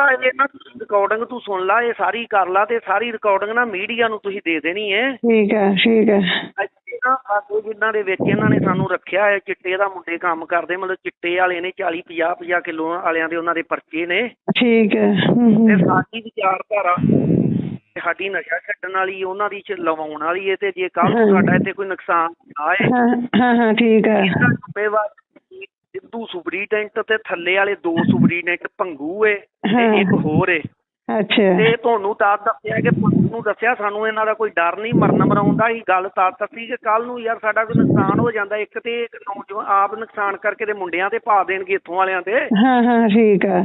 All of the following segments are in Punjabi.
ਤਾਂ ਇਹ ਨਾ ਰਿਕਾਰਡਿੰਗ ਤੂੰ ਸੁਣ ਲਾ ਇਹ ਸਾਰੀ ਕਰ ਲਾ ਤੇ ਸਾਰੀ ਰਿਕਾਰਡਿੰਗ ਨਾ ਮੀਡੀਆ ਨੂੰ ਤੁਸੀਂ ਦੇ ਦੇਣੀ ਹੈ ਠੀਕ ਹੈ ਠੀਕ ਹੈ। ਨਾ ਸਾਡੇ ਜਿਨ੍ਹਾਂ ਦੇ ਵਿੱਚ ਇਹਨਾਂ ਨੇ ਸਾਨੂੰ ਰੱਖਿਆ ਹੈ ਚਿੱਟੇ ਦਾ ਮੁੰਡੇ ਕੰਮ ਕਰਦੇ ਮਤਲਬ ਚਿੱਟੇ ਵਾਲੇ ਨੇ 40 50 50 ਕਿਲੋ ਵਾਲਿਆਂ ਦੇ ਉਹਨਾਂ ਦੇ ਪਰਚੇ ਨੇ। ਠੀਕ ਹੈ ਤੇ। ਸਾਡੀ ਵਿਚਾਰਧਾਰਾ ਸਾਡੀ ਨਸ਼ਾ ਛੱਡਣ ਵਾਲੀ ਉਹਨਾਂ ਦੀ ਚ ਲਵਾਉਣ ਵਾਲੀ ਹੈ ਤੇ ਜੇ ਕੱਲ ਨੂੰ ਸਾਡਾ ਇੱਥੇ ਕੋਈ ਨੁਕਸਾਨ ਆਏ। ਹਾਂ ਹਾਂ ਠੀਕ ਹੈ। ਜ਼ਿੰਮੇਵਾਰ ਸਿੱਧੂ ਸੁਪਰੀਡੈਂਟ ਤੇ ਥੱਲੇ ਵਾਲੇ ਦੋ ਸੁਪਰੀਡੈਂਟ ਭੰਗੂ ਏ। ਤੇ ਇੱਕ ਹੋਰ ਏ। ਅੱਛਾ। ਤੇ ਤੁਹਾਨੂੰ ਤਾਂ ਦੱਸਿਆ ਕਿ ਪੁਲਿਸ ਨੂੰ ਦੱਸਿਆ ਸਾਨੂੰ ਇਹਨਾਂ ਦਾ ਕੋਈ ਡਰ ਨਹੀਂ ਮਰਨ ਮਰਾਉਣ ਦਾ ਹੀ ਗੱਲ ਤਾਂ ਦੱਸੀ ਕਿ ਕੱਲ ਨੂੰ ਯਾਰ ਸਾਡਾ ਕੋਈ ਨੁਕਸਾਨ ਹੋ ਜਾਂਦਾ ਇੱਕ ਤੇ ਇੱਕ ਨੌਜਵਾਨ ਆਪ ਨੁਕਸਾਨ ਕਰਕੇ ਤੇ ਮੁੰਡਿਆਂ ਤੇ ਪਾ ਦੇਣਗੇ ਇੱਥੋਂ ਵਾਲਿਆਂ ਤੇ। ਹਾਂ ਹਾਂ ਠੀਕ ਹੈ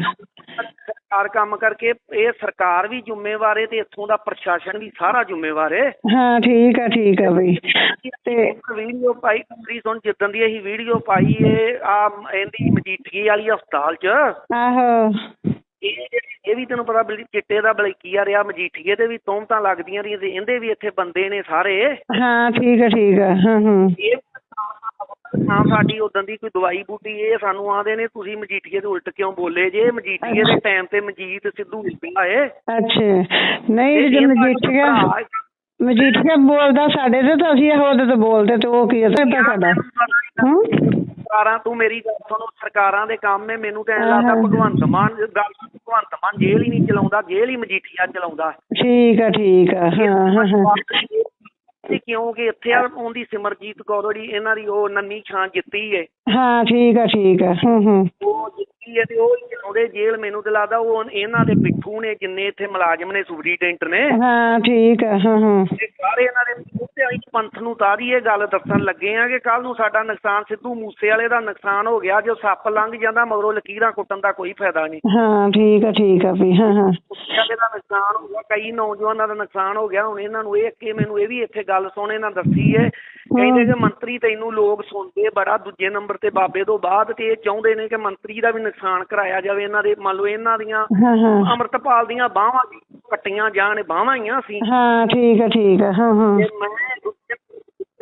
ਸਰਕਾਰ ਕੰਮ ਕਰਕੇ ਇਹ ਸਰਕਾਰ ਵੀ ਜ਼ਿੰਮੇਵਾਰ ਹੈ ਤੇ ਇੱਥੋਂ ਦਾ ਪ੍ਰਸ਼ਾਸਨ ਵੀ ਸਾਰਾ ਜ਼ਿੰਮੇਵਾਰ ਹੈ। ਹਾਂ ਠੀਕ ਹੈ ਠੀਕ ਹੈ ਬਈ। ਤੇ ਵੀਡੀਓ ਪਾਈ ਕਮਰੀ ਸੁਣ ਜਿੱਦਣ ਦੀ ਅਸੀਂ ਵੀਡੀਓ ਪਾਈ ਏ ਆ ਇਹਦੀ ਮਜੀਠੀ ਵਾਲੀ ਹਸਪਤਾਲ 'ਚ ਆਹੋ। ਇਹ ਇਹ ਵੀ ਤੈਨੂੰ ਪਤਾ ਬਲੀ ਚਿੱਟੇ ਦਾ ਬਲਕੀਆ ਰਿਹਾ ਮਜੀਠੀਏ ਤੇ ਵੀ ਤੋਮਤਾਂ ਲੱਗਦੀਆਂ ਰਹੀਆਂ ਤੇ ਇਹਦੇ ਵੀ ਇੱਥੇ ਬੰਦੇ ਨੇ ਸਾਰੇ। ਹਾਂ ਠੀਕ ਹੈ ਠੀਕ ਹੈ ਹਾਂ ਹਾਂ। ਇਹ ਨਾ ਸਾਡੀ ਉਦੋਂ ਦੀ ਕੋਈ ਦਵਾਈ ਬੂਟੀ ਇਹ ਸਾਨੂੰ ਆਂਦੇ ਨੇ ਤੁਸੀਂ ਮਜੀਠੀਏ ਦੇ ਉਲਟ ਕਿਉਂ ਬੋਲੇ ਜੇ? ਮਜੀਠੀਏ ਦੇ ਟਾਈਮ ਤੇ ਮਜੀਤ ਸਿੱਧੂ ਮਿਲਿਆ ਏ ਅੱਛਾ। ਨਹੀਂ ਜੇ ਮਜੀਠੀਆ। ਮਜੀਠੀਆ ਬੋਲਦਾ ਸਾਡੇ ਤੇ ਤਾਂ ਅਸੀਂ ਉਹਦੇ ਤੇ ਬੋਲਦੇ ਤੇ ਉਹ ਕੀ ਹੈ ਸਾਡਾ। ਸਾਡਾ ਹੂੰ ਸਰਕਾਰਾਂ ਤੂੰ ਮੇਰੀ ਗੱਲ ਸੁਣੋ ਸਰਕਾਰਾਂ ਦੇ ਕੰਮ ਹੈ ਮੈਨੂੰ ਐਂ ਲੱਗਦਾ ਹਾਂ। ਭਗਵੰਤ ਮਾਨ ਗੱਲ ਭਗਵੰਤ ਮਾਨ ਜੇਲ੍ਹ ਹੀ ਨਹੀਂ ਚਲਾਉਂਦਾ ਜੇਲ੍ਹ ਹੀ ਮਜੀਠੀਆ ਚਲਾਉਂਦਾ। ਠੀਕ ਹੈ ਠੀਕ ਹੈ ਹਾਂ ਹਾਂ। ਹਾਂ ਤੇ ਕਿਉਂਕਿ ਇੱਥੇ ਆ ਉਹਦੀ ਸਿਮਰਜੀਤ ਕੌਰ ਜਿਹੜੀ ਇਹਨਾਂ ਦੀ ਉਹ ਨੰਨੀ ਛਾਂ ਜਿੱਤੀ ਏ। ਹਾਂ ਠੀਕ ਹੈ ਠੀਕ ਹੈ ਹੂੰ ਹੂੰ। ਉਹ ਜਿੱਤੀ ਏ ਤੇ ਉਹ ਚਲਾਉਂਦੇ ਜੇਲ੍ਹ ਮੈਨੂੰ ਤੇ ਲੱਗਦਾ ਉਹ ਇਹਨਾਂ ਦੇ ਪਿੱਠੂ ਨੇ ਜਿੰਨੇ ਇੱਥੇ ਮੁਲਾਜ਼ਮ ਨੇ ਸੁਪਰੀਡੈਂਟ ਨੇ। ਹਾਂ ਠੀਕ ਹੈ ਹਾਂ ਹਾਂ। ਤੇ ਸਾਰੇ ਇਹਨਾਂ ਦੇ ਅਸੀਂ ਪੰਥ ਨੂੰ ਤਾਰੀ ਇਹ ਗੱਲ ਦੱਸਣ ਲੱਗੇ ਆ ਕਿ ਕੱਲ ਨੂੰ ਸਾਡਾ ਨੁਕਸਾਨ ਸਿੱਧੂ ਮੂਸੇ ਵਾਲੇ ਦਾ ਨੁਕਸਾਨ ਹੋ ਗਿਆ ਜੋ ਸੱਪ ਲੰਘ ਜਾਂਦਾ ਮਗਰੋਂ ਲਕੀਰਾਂ ਕੁੱਟਣ ਦਾ ਕੋਈ ਫਾਇਦਾ ਨਹੀਂ। ਹਾਂ ਠੀਕ ਹੈ ਠੀਕ ਹੈ ਵੀ ਹਾਂ ਹਾਂ। ਵਾਲੇ ਦਾ ਨੁਕਸਾਨ ਹੋ ਗਿਆ ਕਈ ਨੌਜਵਾਨਾਂ ਦਾ ਨੁਕਸਾਨ ਹੋ ਗਿਆ ਹੁਣ ਇਹਨਾਂ ਨੂੰ ਇਹ ਕਿ ਮੈਨੂੰ ਇਹ ਵੀ ਇੱਥੇ ਗੱਲ ਸੁਣ ਇਹਨਾਂ ਦੱਸੀ ਏ। ਕਹਿੰਦੇ ਕਿ ਮੰਤਰੀ ਤੈਨੂੰ ਲੋਕ ਸੁਣਦੇ ਬੜਾ ਦੂਜੇ ਨੰਬਰ ਤੇ ਬਾਬੇ ਤੋਂ ਬਾਅਦ ਤੇ ਇਹ ਚਾਹੁੰਦੇ ਨੇ ਕਿ ਮੰਤਰੀ ਦਾ ਵੀ ਨੁਕਸਾਨ ਕਰਾਇਆ ਜਾਵੇ ਇਹਨਾਂ ਦੇ ਮੰਨ ਲਓ ਇਹਨਾਂ ਦੀਆਂ ਅੰਮ੍ਰਿਤਪਾਲ ਦੀਆਂ ਬਾਹਾਂ ਕੱਟੀਆਂ ਜਾਣ ਬਾਹਾਂ ਹੀ ਆ ਸੀ। ਹਾਂ ਠੀਕ ਹੈ ਠੀਕ ਹੈ ਹਾਂ ਹਾਂ। ਮੈਂ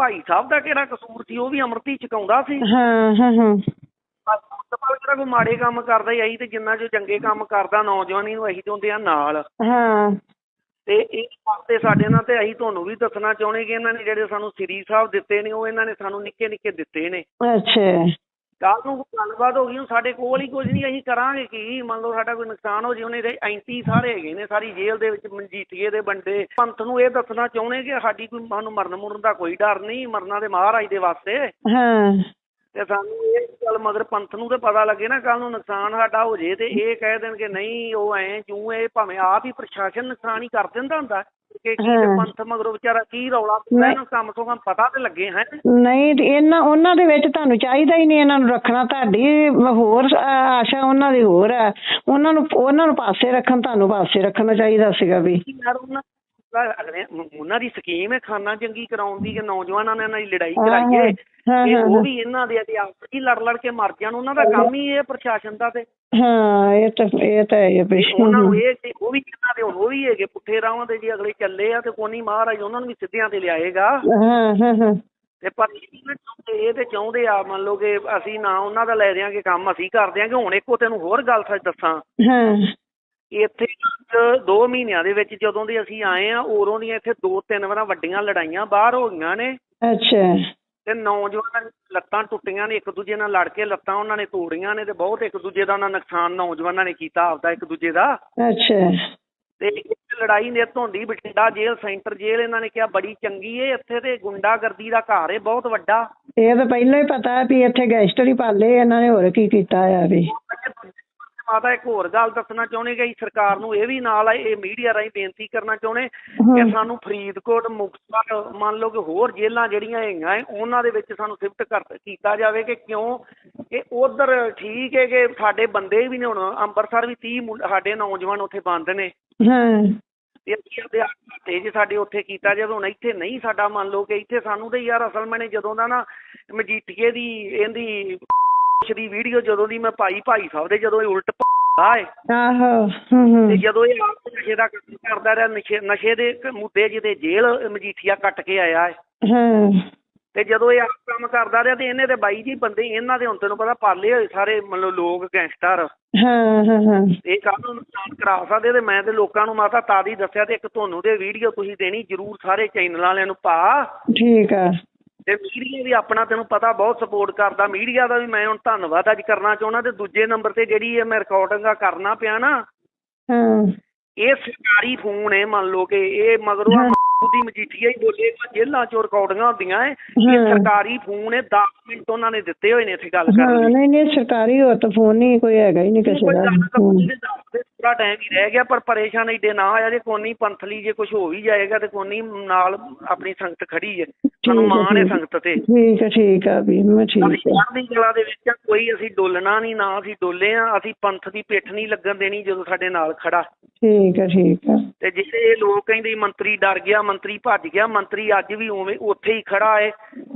ਭਾਈ ਸਾਹਿਬ ਦਾ ਕਿਹੜਾ ਕਸੂਰ ਸੀ ਉਹ ਵੀ ਅੰਮ੍ਰਿਤ ਹੀ ਛਕਾਉਂਦਾ ਸੀ। ਹਾਂ ਹਾਂ ਹਾਂ। ਸਪਾਲ ਜਿਹੜਾ ਕੋਈ ਮਾੜੇ ਕੰਮ ਕਰਦਾ ਹੀ ਅਸੀਂ ਤੇ ਜਿੰਨਾ ਜੋ ਚੰਗੇ ਕੰਮ ਕਰਦਾ ਨੌਜਵਾਨੀ ਨੂੰ ਅਸੀਂ ਤੇ ਹੁੰਦੇ ਆ ਨਾਲ। ਹਾਂ। ਤੇ ਇਹ ਵਾਸਤੇ ਸਾਡੇ ਨਾਲ ਤੇ ਅਸੀਂ ਤੁਹਾਨੂੰ ਵੀ ਦੱਸਣਾ ਚਾਹੁੰਦੇ ਕਿ ਇਹਨਾਂ ਨੇ ਜਿਹੜੇ ਸਾਨੂੰ ਸ੍ਰੀ ਸਾਹਿਬ ਦਿੱਤੇ ਨੇ ਉਹ ਇਹਨਾਂ ਨੇ ਸਾਨੂੰ ਨਿੱਕੇ ਨਿੱਕੇ ਦਿੱਤੇ ਨੇ। ਅੱਛਾ। ਕੱਲ ਨੂੰ ਕੋਈ ਗੱਲਬਾਤ ਹੋ ਗਈ ਹੁਣ ਸਾਡੇ ਕੋਲ ਹੀ ਕੁਝ ਨਹੀਂ ਅਸੀਂ ਕਰਾਂਗੇ ਕੀ? ਮੰਨ ਲਓ ਸਾਡਾ ਕੋਈ ਨੁਕਸਾਨ ਹੋ ਜੇ ਉਹਨੇ ਦੇ ਐਂਟੀ ਸਾਰੇ ਹੈਗੇ ਨੇ ਸਾਰੀ ਜੇਲ੍ਹ ਦੇ ਵਿੱਚ ਮਨਜੀਠੀਏ ਦੇ ਬੰਦੇ। ਪੰਥ ਨੂੰ ਇਹ ਦੱਸਣਾ ਚਾਹੁੰਦੇ ਕਿ ਸਾਡੀ ਕੋਈ ਸਾਨੂੰ ਮਰਨ ਮੁਰਨ ਦਾ ਕੋਈ ਡਰ ਨਹੀਂ ਮਰਨਾ ਦੇ ਮਹਾਰਾਜ ਦੇ ਵਾਸਤੇ। ਹਾਂ। ਤੇ ਸਾਨੂੰ ਇਹ ਗੱਲ ਮਗਰ ਪੰਥ ਨੂੰ ਤੇ ਪਤਾ ਲੱਗੇ ਨਾ ਕੱਲ ਨੂੰ ਨੁਕਸਾਨ ਸਾਡਾ ਹੋ ਜੇ ਤੇ ਇਹ ਕਹਿ ਦੇਣ ਕਿ ਨਹੀਂ ਉਹ ਐ ਜੂ ਇਹ ਭਾਵੇਂ ਆਪ ਹੀ ਪ੍ਰਸ਼ਾਸਨ ਨੁਕਸਾਨ ਹੀ ਕਰ ਦਿੰਦਾ ਹੁੰਦਾ। ਕਿ ਕੀ ਤੇ ਹਾਂ। ਪੰਥ ਮਗਰੋਂ ਵਿਚਾਰਾ ਕੀ ਰੌਲਾ ਪਾਉਂਦਾ ਇਹਨੂੰ ਕੰਮ ਤੋਂ ਕੰਮ ਪਤਾ ਤੇ ਲੱਗੇ ਹੈ। ਨਹੀਂ ਤੇ ਇਹਨਾਂ ਉਹਨਾਂ ਦੇ ਵਿੱਚ ਤੁਹਾਨੂੰ ਚਾਹੀਦਾ ਹੀ ਨਹੀਂ ਇਹਨਾਂ ਨੂੰ ਰੱਖਣਾ ਤੁਹਾਡੀ ਹੋਰ ਆਸ਼ਾ ਉਹਨਾਂ ਦੀ ਹੋਰ ਹੈ। ਉਹਨਾਂ ਨੂੰ ਉਹਨਾਂ ਨੂੰ ਪਾਸੇ ਰੱਖਣ ਤੁਹਾਨੂੰ ਪਾਸੇ ਰੱਖਣਾ ਚਾਹੀਦਾ ਸੀਗਾ ਵੀ। ਯਾਰ ਉਹਨਾਂ ਅਗਲੇ ਉਹਨਾਂ ਦੀ ਸਕੀਮ ਹੈ ਖਾਨਾ ਜੰਗੀ ਕਰਾਉਣ ਦੀ ਕਿ ਨੌਜਵਾਨਾਂ ਨਾਲ ਇਹਨਾਂ ਦੀ ਲੜਾਈ ਕਰਾਈਏ ਇਹ ਹਾਂ, ਉਹ। ਵੀ ਇਹਨਾਂ ਦੇ ਤੇ ਆਪਸ ਹੀ ਲੜ ਲੜ ਕੇ ਮਰ ਜਾਣ। ਉਹਨਾਂ ਦਾ ਕੰਮ ਹੀ ਇਹ ਪ੍ਰਸ਼ਾਸਨ ਦਾ ਤੇ। ਹਾਂ ਇਹ ਤਾਂ ਇਹ ਤਾਂ ਹੈ ਵੀ ਉਹਨਾਂ ਨੂੰ ਇਹ ਤੇ ਉਹ ਵੀ ਇਹਨਾਂ ਦੇ ਹੁਣ ਉਹ ਵੀ ਹੈਗੇ ਪੁੱਠੇ ਰਾਹਾਂ ਤੇ ਜੀ ਅਗਲੇ ਚੱਲੇ ਆ ਤੇ ਕੋਨੀ ਮਹਾਰਾਜ ਉਹਨਾਂ ਨੂੰ ਵੀ ਸਿੱਧਿਆਂ ਤੇ ਲਿਆਏਗਾ। ਹਾਂ ਹਾਂ ਹਾਂ। ਤੇ ਪਰ ਇਹ ਨੀ ਇਹ ਤੇ ਚਾਹੁੰਦੇ ਆ ਮੰਨ ਲਓ ਕਿ ਅਸੀਂ ਨਾ ਉਹਨਾਂ ਦਾ ਲੈ ਦਿਆਂਗੇ ਕੰਮ ਅਸੀਂ ਕਰ ਦਿਆਂਗੇ ਹੁਣ ਇੱਕੋ ਤੈਨੂੰ ਹੋਰ ਗੱਲ ਸੱਚ ਦੱਸਾਂ। ਹਾਂ। ਇੱਥੇ ਦੋ ਮਹੀਨਿਆਂ ਦੇ ਵਿੱਚ ਜਦੋਂ ਦੇ ਅਸੀਂ ਆਏ ਆ ਉਰੋਂ ਦੀਆਂ ਇੱਥੇ ਦੋ ਤਿੰਨ ਵਾਰਾਂ ਵੱਡੀਆਂ ਲੜਾਈਆਂ ਬਾਹਰ ਹੋ ਗਈਆਂ ਨੇ। ਅੱਛਾ। ਤੇ ਨੌਜਵਾਨਾਂ ਦੀਆਂ ਲੱਤਾਂ ਟੁੱਟੀਆਂ ਨੇ ਇੱਕ ਦੂਜੇ ਨਾਲ ਲੜ ਕੇ ਲੱਤਾਂ ਉਹਨਾਂ ਨੇ ਤੋੜੀਆਂ ਨੇ ਤੇ ਬਹੁਤ ਇੱਕ ਦੂਜੇ ਦਾ ਉਹਨਾਂ ਨੁਕਸਾਨ ਨੌਜਵਾਨਾਂ ਨੇ ਕੀਤਾ ਆਪਦਾ ਇੱਕ ਦੂਜੇ ਦਾ। ਅੱਛਾ। ਤੇ ਇੱਕ ਲੜਾਈ ਨਿੱਤ ਹੁੰਦੀ ਬਠਿੰਡਾ ਜੇਲ੍ਹ ਸੈਂਟਰ ਜੇਲ੍ਹ ਇਹਨਾਂ ਨੇ ਕਿਹਾ ਬੜੀ ਚੰਗੀ ਏ ਇੱਥੇ ਤੇ ਗੁੰਡਾਗਰਦੀ ਦਾ ਘਰ ਏ ਬਹੁਤ ਵੱਡਾ। ਇਹ ਤਾਂ ਪਹਿਲਾਂ ਹੀ ਪਤਾ ਹੈ ਵੀ ਇੱਥੇ ਗੈਸਟਰ ਹੀ ਪਾਲੇ ਇਹਨਾਂ ਨੇ ਹੋਰ ਕੀ ਕੀਤਾ ਆ ਵੀ। ਮਾਤਾ ਇੱਕ ਹੋਰ ਗੱਲ ਦੱਸਣਾ ਚਾਹੁੰਦੇ ਕਿ ਸਰਕਾਰ ਨੂੰ ਇਹ ਵੀ ਨਾਲ ਆ ਇਹ ਮੀਡੀਆ ਰਾਹੀਂ ਬੇਨਤੀ ਕਰਨਾ ਚਾਹੁੰਦੇ। ਕਿ ਸਾਨੂੰ ਫਰੀਦਕੋਟ ਮੁਕਤਸਰ ਮੰਨ ਲਓ ਕਿ ਹੋਰ ਜੇਲ੍ਹਾਂ ਜਿਹੜੀਆਂ ਹੈਗੀਆਂ ਉਹਨਾਂ ਦੇ ਵਿੱਚ ਸਾਨੂੰ ਸ਼ਿਫਟ ਕਰ ਕੀਤਾ ਜਾਵੇ ਕਿ ਕਿਉਂ? ਕਿ ਉਧਰ ਠੀਕ ਹੈ ਕਿ ਸਾਡੇ ਬੰਦੇ ਵੀ ਨੇ ਹੁਣ ਅੰਮ੍ਰਿਤਸਰ ਵੀ 30 ਮੁੰ- ਸਾਡੇ ਨੌਜਵਾਨ ਉੱਥੇ ਬੰਦ ਨੇ। ਹਾਂ। ਤੇ ਜੇ ਸਾਡੇ ਉੱਥੇ ਕੀਤਾ ਜਾਵੇ ਹੁਣ ਇੱਥੇ ਨਹੀਂ ਸਾਡਾ ਮੰਨ ਲਓ ਕਿ ਇੱਥੇ ਸਾਨੂੰ ਤੇ ਯਾਰ ਅਸਲ ਮੈਨੇ ਜਦੋਂ ਦਾ ਨਾ ਮਜੀਠੀਏ ਦੀ ਇਹਦੀ ਦੀ ਵੀਡੀਓ ਜਦੋਂ ਦੀ ਮੈਂ ਪਾਈ ਭਾਈ ਸਾਹਿਬ ਦੇ ਜਦੋਂ ਇਹ ਉਲਟ ਆ ਏ ਆਹੋ ਹੂੰ ਹੂੰ। ਤੇ ਜਦੋਂ ਇਹ ਆਪ ਨਸ਼ੇ ਦਾ ਕੰਮ ਕਰਦਾ ਰਿਹਾ ਨਸ਼ੇ ਨਸ਼ੇ ਦੇ ਮੁੱਦੇ ਜਿਹਦੇ ਜੇਲ੍ਹ ਮਜੀਠੀਆ ਕੱਟ ਕੇ ਆਇਆ ਹੈ ਹਾਂ। ਤੇ ਜਦੋਂ ਇਹ ਆਪ ਕੰਮ ਕਰਦਾ ਰਿਹਾ ਤੇ ਇਹਨੇ ਤੇ ਬਾਈ ਜੀ ਬੰਦੇ ਇਹਨਾਂ ਦੇ ਹੁਣ ਤੈਨੂੰ ਪਤਾ ਪਾਲੇ ਹੋਏ ਸਾਰੇ ਮਤਲਬ ਲੋਕ ਗੈਂਗਸਟਰ। ਹਾਂ ਹਾਂ ਹਾਂ। ਇਹ ਕੱਲ ਨੂੰ ਨੁਕਸਾਨ ਕਰਾ ਸਕਦੇ ਤੇ ਮੈਂ ਤੇ ਲੋਕਾਂ ਨੂੰ ਮਾਤਾ ਤਾਂ ਹੀ ਦੱਸਿਆ ਤੇ ਇੱਕ ਤੁਹਾਨੂੰ ਤੇ ਵੀਡੀਓ ਤੁਸੀਂ ਦੇਣੀ ਜਰੂਰ ਸਾਰੇ ਚੈਨਲ ਵਾਲਿਆਂ ਨੂੰ ਪਾ। ਠੀਕ ਆ। ਤੇ ਮੀਡੀਆ ਵੀ ਆਪਣਾ ਤੈਨੂੰ ਪਤਾ ਬਹੁਤ ਸਪੋਰਟ ਕਰਦਾ। ਮੀਡੀਆ ਦਾ ਵੀ ਮੈਂ ਹੁਣ ਧੰਨਵਾਦ ਅੱਜ ਕਰਨਾ ਚਾਹੁੰਦਾ ਤੇ ਦੂਜੇ ਨੰਬਰ ਤੇ ਜਿਹੜੀ ਇਹ ਮੈਂ ਰਿਕਾਰਡਿੰਗਾਂ ਕਰਨਾ ਪਿਆ ਨਾ ਹਾਂ। ਇਹ ਸਰਕਾਰੀ ਫੋਨ ਹੈ ਮੰਨ ਲਓ ਕਿ ਇਹ ਮਗਰੋਂ। ਦੀ ਮਜੀਠੀਆ ਹੀ ਬੋਲੇਗਾ ਜੇਲ੍ਹਾਂ ਚੋਂ ਰਿਕਾਰਡਿੰਗਾਂ ਹੁੰਦੀਆਂ ਏ। ਇਹ। ਸਰਕਾਰੀ ਫੋਨ ਹੈ 10 ਮਿੰਟ ਉਹਨਾਂ ਨੇ ਦਿੱਤੇ ਹੋਏ ਨੇ ਇੱਥੇ ਗੱਲ ਕਰਨ ਲਈ। ਨਹੀਂ ਨਹੀਂ ਸਰਕਾਰੀ ਹੋ ਤਾਂ ਫੋਨ ਨਹੀਂ ਕੋਈ ਹੈਗਾ ਹੀ ਨਹੀਂ ਕਿਸੇ ਦਾ। ਹੂੰ। ਪੂਰਾ ਟਾਈਮ ਹੀ ਰਹਿ ਗਿਆ ਪਰ ਪਰੇਸ਼ਾਨ ਏਡੇ ਨਾ ਆਇਆ ਜੇ ਕੋਨੀ ਪੰਥਲੀ ਜੇ ਕੁਝ ਹੋ ਵੀ ਜਾਏਗਾ ਤੇ ਕੋਨੀ ਨਾਲ ਆਪਣੀ ਸੰਗਤ ਖੜੀ ਹੈ ਸਾਨੂੰ ਹੈ, ਮਾਣ ਹੈ ਹੈ। ਸੰਗਤ ਤੇ ਠੀਕ ਹੈ ਠੀਕ ਆ ਵੀ ਮੈਂ ਠੀਕ ਹੈ ਚੜ੍ਹਦੀ ਕਲਾ ਦੇ ਵਿੱਚ ਕੋਈ ਅਸੀਂ ਡੋਲਣਾ ਨਹੀਂ ਨਾ ਅਸੀਂ ਡੋਲੇ ਆ ਅਸੀਂ ਪੰਥ ਦੀ ਪਿੱਠ ਨਹੀਂ ਲੱਗਣ ਦੇਣੀ ਜਦੋਂ ਸਾਡੇ ਨਾਲ ਖੜਾ ਠੀਕ ਹੈ ਠੀਕ ਆ ਤੇ ਜਿਹੜੇ ਇਹ ਲੋਕ ਕਹਿੰਦੇ ਮੰਤਰੀ ਡਰ ਗਿਆ ਮੰਤਰੀ ਭੱਜ ਗਿਆ ਮੰਤਰੀ ਅੱਜ ਵੀ ਉਵੇਂ ਉੱਥੇ ਹੀ ਖੜਾ ਹੈ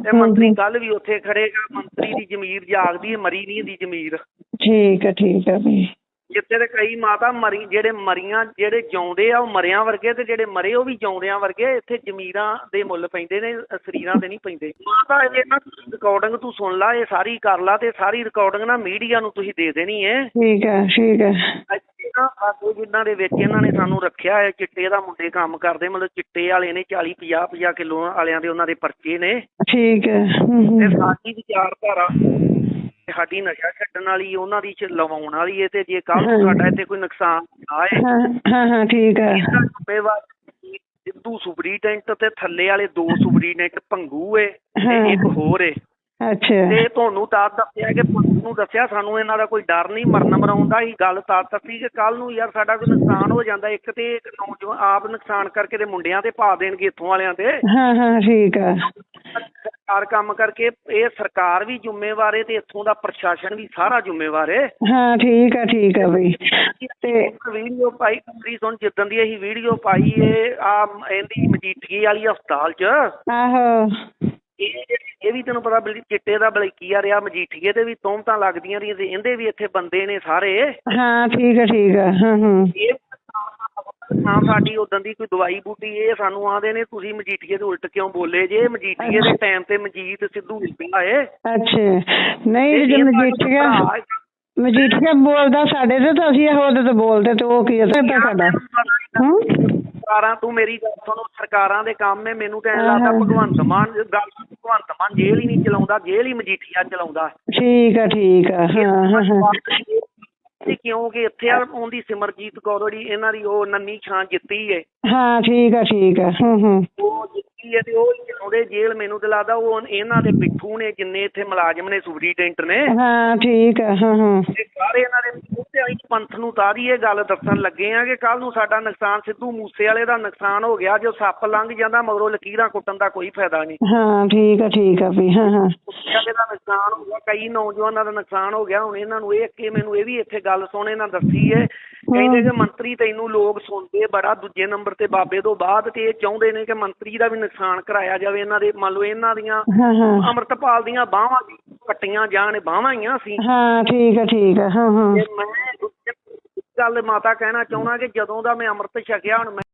ਤੇ ਮੰਤਰੀ। ਕੱਲ ਵੀ ਉੱਥੇ ਖੜੇਗਾ ਮੰਤਰੀ ਦੀ ਜ਼ਮੀਰ ਜਾਗਦੀ ਹੈ ਮਰੀ ਨਹੀਂ ਦੀ ਜ਼ਮੀਰ ਠੀਕ ਹੈ ਠੀਕ ਆ ਵੀ ਜਿੱਥੇ ਤੇ ਕਈ ਮਾਤਾ ਮਰੀ ਜਿਹੜੇ ਮਰੀਆਂ ਜਿਹੜੇ ਜਿਉਂਦੇ ਆ ਉਹ ਮਰਿਆਂ ਵਰਗੇ ਤੇ ਜਿਹੜੇ ਮਰੇ ਉਹ ਵੀ ਜਿਉਂਦਿਆਂ ਵਰਗੇ ਇੱਥੇ ਜ਼ਮੀਰਾਂ ਦੇ ਮੁੱਲ ਪੈਂਦੇ ਨੇ ਸਰੀਰਾਂ ਦੇ ਨਹੀਂ ਪੈਂਦੇ। ਮਾਤਾ ਇਹ ਨਾ ਰਿਕਾਰਡਿੰਗ ਤੂੰ ਸੁਣ ਲਾ ਇਹ ਸਾਰੀ ਕਰ ਲਾ ਤੇ ਸਾਰੀ ਰਿਕਾਰਡਿੰਗ ਨਾ ਮੀਡੀਆ ਨੂੰ ਤੁਸੀਂ ਦੇ ਦੇਣੀ ਹੈ ਠੀਕ ਹੈ ਠੀਕ ਹੈ। ਨਾ ਸਾਡੇ ਜਿਨ੍ਹਾਂ ਦੇ ਵਿੱਚ ਇਹਨਾਂ ਨੇ ਸਾਨੂੰ ਰੱਖਿਆ ਹੈ ਚਿੱਟੇ ਦਾ ਮੁੰਡੇ ਕੰਮ ਕਰਦੇ ਮਤਲਬ ਚਿੱਟੇ ਵਾਲੇ ਨੇ 40 50 50 ਕਿਲੋ ਵਾਲਿਆਂ ਦੇ ਉਹਨਾਂ ਦੇ ਪਰਚੇ ਨੇ। ਠੀਕ ਹੈ। ਤੇ। ਸਾਡੀ ਵਿਚਾਰਧਾਰਾ ਸਾਡੀ ਨਸ਼ਾ ਛੱਡਣ ਵਾਲੀ ਉਹਨਾਂ ਦੀ ਚ ਲਵਾਉਣ ਵਾਲੀ ਹੈ ਤੇ ਜੇ ਕੱਲ ਨੂੰ। ਸਾਡਾ ਇੱਥੇ ਕੋਈ ਨੁਕਸਾਨ ਆਏ। ਹਾਂ ਹਾਂ ਹਾਂ ਠੀਕ ਹੈ ਇਹਦਾ ਜ਼ਿੰਮੇਵਾਰ ਸਿੱਧੂ ਸੁਪਰੀਟੈਂਟ ਤੇ ਥੱਲੇ ਵਾਲੇ ਦੋ ਸੁਪਰੀਟੈਂਟ ਭੰਗੂ ਏ ਤੇ। ਇੱਕ ਹੋਰ ਏ। ਅੱਛਾ। ਤੇ ਤੁਹਾਨੂੰ ਤਾਂ ਦੱਸਿਆ ਕਿ ਪੁਲਿਸ ਨੂੰ ਦੱਸਿਆ ਸਾਨੂੰ ਇਹਨਾਂ ਦਾ ਕੋਈ ਡਰ ਨਹੀਂ ਮਰਨ ਮਰਾਉਣ ਦਾ ਹੀ ਗੱਲ ਤਾਂ ਦੱਸੀ ਕਿ ਕੱਲ ਨੂੰ ਯਾਰ ਸਾਡਾ ਕੋਈ ਨੁਕਸਾਨ ਹੋ ਜਾਂਦਾ ਇੱਕ ਤੇ ਇੱਕ ਨੌਜਵਾਨ ਆਪ ਨੁਕਸਾਨ ਕਰਕੇ ਤੇ ਮੁੰਡਿਆਂ ਤੇ ਪਾ ਦੇਣਗੇ ਇੱਥੋਂ ਵਾਲਿਆਂ ਤੇ। ਹਾਂ ਹਾਂ ਠੀਕ ਹੈ ਸਰਕਾਰ ਕੰਮ ਕਰਕੇ ਇਹ ਸਰਕਾਰ ਵੀ ਜ਼ਿੰਮੇਵਾਰ ਹੈ ਤੇ ਇੱਥੋਂ ਦਾ ਪ੍ਰਸ਼ਾਸਨ ਵੀ ਸਾਰਾ ਜ਼ਿੰਮੇਵਾਰ ਹੈ ਹਾਂ ਠੀਕ ਹੈ ਠੀਕ ਹੈ ਬਈ। ਤੇ ਵੀਡੀਓ ਪਾਈ ਮੇਰੀ ਸੁਣ ਜਿੱਦਣ ਦੀ ਅਸੀਂ ਵੀਡੀਓ ਪਾਈ ਏ ਆ ਇਹਦੀ ਮਜੀਠੀ ਵਾਲੀ ਹਸਪਤਾਲ 'ਚ ਆਹੋ। ਇਹ ਵੀ ਤੈਨੂੰ ਪਤਾ ਬਲੀ ਚਿੱਟੇ ਦਾ ਬਲਕੀਆ ਰਿਹਾ ਮਜੀਠੀਏ ਤੇ ਵੀ ਤੋਮਤਾਂ ਲੱਗਦੀਆਂ ਰਹੀਆਂ ਤੇ ਇਹਦੇ ਵੀ ਇੱਥੇ ਬੰਦੇ ਨੇ ਸਾਰੇ। ਹਾਂ ਠੀਕ ਹੈ ਠੀਕ ਹੈ ਹਾਂ ਹਾਂ। ਇਹ ਹਾਂ ਸਾਡੀ ਉਦੋਂ ਦੀ ਕੋਈ ਦਵਾਈ ਬੂਟੀ ਇਹ ਸਾਨੂੰ ਆਂਦੇ ਨੇ ਤੁਸੀਂ ਮਜੀਠੀਏ ਦੇ ਉਲਟ ਕਿਉਂ ਬੋਲੇ ਜੇ? ਮਜੀਠੀਏ ਦੇ ਟਾਈਮ ਤੇ ਮਜੀਤ ਸਿੱਧੂ ਮਿਲਦਾ ਏ ਅੱਛਾ। ਨਹੀਂ ਜੇ ਮਜੀਠੀਆ। ਮਜੀਠੀਆ ਬੋਲਦਾ ਸਾਡੇ ਤੇ ਤਾਂ ਅਸੀਂ ਉਹਦੇ ਤੇ ਬੋਲਦੇ ਤੇ ਉਹ ਕੀ ਹੈ ਸਾਡਾ ਸਾਡਾ? ਹੂੰ? ਸਰਕਾਰਾਂ ਤੂੰ ਮੇਰੀ ਗੱਲ ਸੁਣੋ ਸਰਕਾਰਾਂ ਦੇ ਕੰਮ ਹੈ ਮੈਨੂੰ ਤਾਂ ਐਂ ਲੱਗਦਾ। ਭਗਵੰਤ ਮਾਨ ਗੱਲ ਭਗਵੰਤ ਮਾਨ ਜੇਲ੍ਹ ਹੀ ਨਹੀਂ ਚਲਾਉਂਦਾ ਜੇਲ੍ਹ ਹੀ ਮਜੀਠੀਆ ਚਲਾਉਂਦਾ। ਠੀਕ ਹੈ ਠੀਕ ਹੈ ਹਾਂ ਹਾਂ। ਤੇ ਕਿਉਂਕਿ ਇੱਥੇ ਆ ਉਹਦੀ ਸਿਮਰਜੀਤ ਕੌਰ ਜਿਹੜੀ ਇਹਨਾਂ ਦੀ ਉਹ ਨੰਨੀ ਛਾਂ ਜਿੱਤੀ ਏ। ਹਾਂ ਠੀਕ ਹੈ ਠੀਕ ਹੈ ਹੂੰ ਹੂੰ। ਉਹ ਜਿੱਤੀ ਏ ਤੇ ਉਹ ਹੀ ਚਲਾਉਂਦੇ ਜੇਲ੍ਹ ਮੈਨੂੰ ਤੇ ਲੱਗਦਾ ਉਹ ਇਹਨਾਂ ਦੇ ਪਿੱਠੂ ਨੇ ਜਿੰਨੇ ਇੱਥੇ ਮੁਲਾਜ਼ਮ ਨੇ ਸੁਪਰੀਟੈਂਟ ਨੇ। ਹਾਂ ਠੀਕ ਹੈ ਹਾਂ ਹਾਂ। ਤੇ ਸਾਰੇ ਇਹਨਾਂ ਦੇ ਤੇ ਅਸੀਂ ਪੰਥ ਨੂੰ ਤਾਂ ਦੀ ਇਹ ਗੱਲ ਦੱਸਣ ਲੱਗੇ ਆ ਕਿ ਕੱਲ ਨੂੰ ਸਾਡਾ ਨੁਕਸਾਨ ਸਿੱਧੂ ਮੂਸੇ ਵਾਲੇ ਦਾ ਨੁਕਸਾਨ ਹੋ ਗਿਆ ਜੋ ਸੱਪ ਲੰਘ ਜਾਂਦਾ ਮਗਰੋਂ ਲਕੀਰਾਂ ਕੁੱਟਣ ਦਾ ਕੋਈ ਫਾਇਦਾ ਨਹੀਂ। ਹਾਂ ਠੀਕ ਹੈ ਠੀਕ ਹੈ ਵੀ ਹਾਂ ਹਾਂ। ਕਿਸੇ ਦਾ ਨੁਕਸਾਨ ਹੋ ਗਿਆ ਕਈ ਨੌਜਵਾਨਾਂ ਦਾ ਨੁਕਸਾਨ ਹੋ ਗਿਆ ਹੁਣ ਇਹਨਾਂ ਨੂੰ ਇਹ ਕਿ ਮੈਨੂੰ ਇਹ ਵੀ ਇੱਥੇ ਗੱਲ ਸੁਣੇ ਨਾ ਦੱਸੀ ਏ ਕਹਿੰਦੇ ਕਿ ਮੰਤਰੀ ਤੈਨੂੰ ਲੋਕ ਸੁਣਦੇ ਬੜਾ ਦੂਜੇ ਨੰਬਰ ਤੇ ਬਾਬੇ ਤੋਂ ਬਾਅਦ ਤੇ ਇਹ ਚਾਹੁੰਦੇ ਨੇ ਕਿ ਮੰਤਰੀ ਦਾ ਵੀ ਨੁਕਸਾਨ ਕਰਾਇਆ ਜਾਵੇ ਇਹਨਾਂ ਦੇ ਮੰਨ ਲਓ ਇਹਨਾਂ ਦੀਆਂ ਅੰਮ੍ਰਿਤਪਾਲ ਦੀਆਂ ਬਾਹਾਂ ਵੀ ਕੱਟੀਆਂ ਜਾਣ ਬਾਹਾਂ ਹੀ ਆ ਸੀ। ਹਾਂ ਠੀਕ ਹੈ ਠੀਕ ਹੈ ਹਾਂ। ਹਾਂ ਮੈਂ ਗੱਲ ਮਾਤਾ ਕਹਿਣਾ ਚਾਹੁੰਦਾ ਕਿ ਜਦੋਂ ਦਾ ਮੈਂ ਅੰਮ੍ਰਿਤ ਛਕਿਆ ਹੁਣ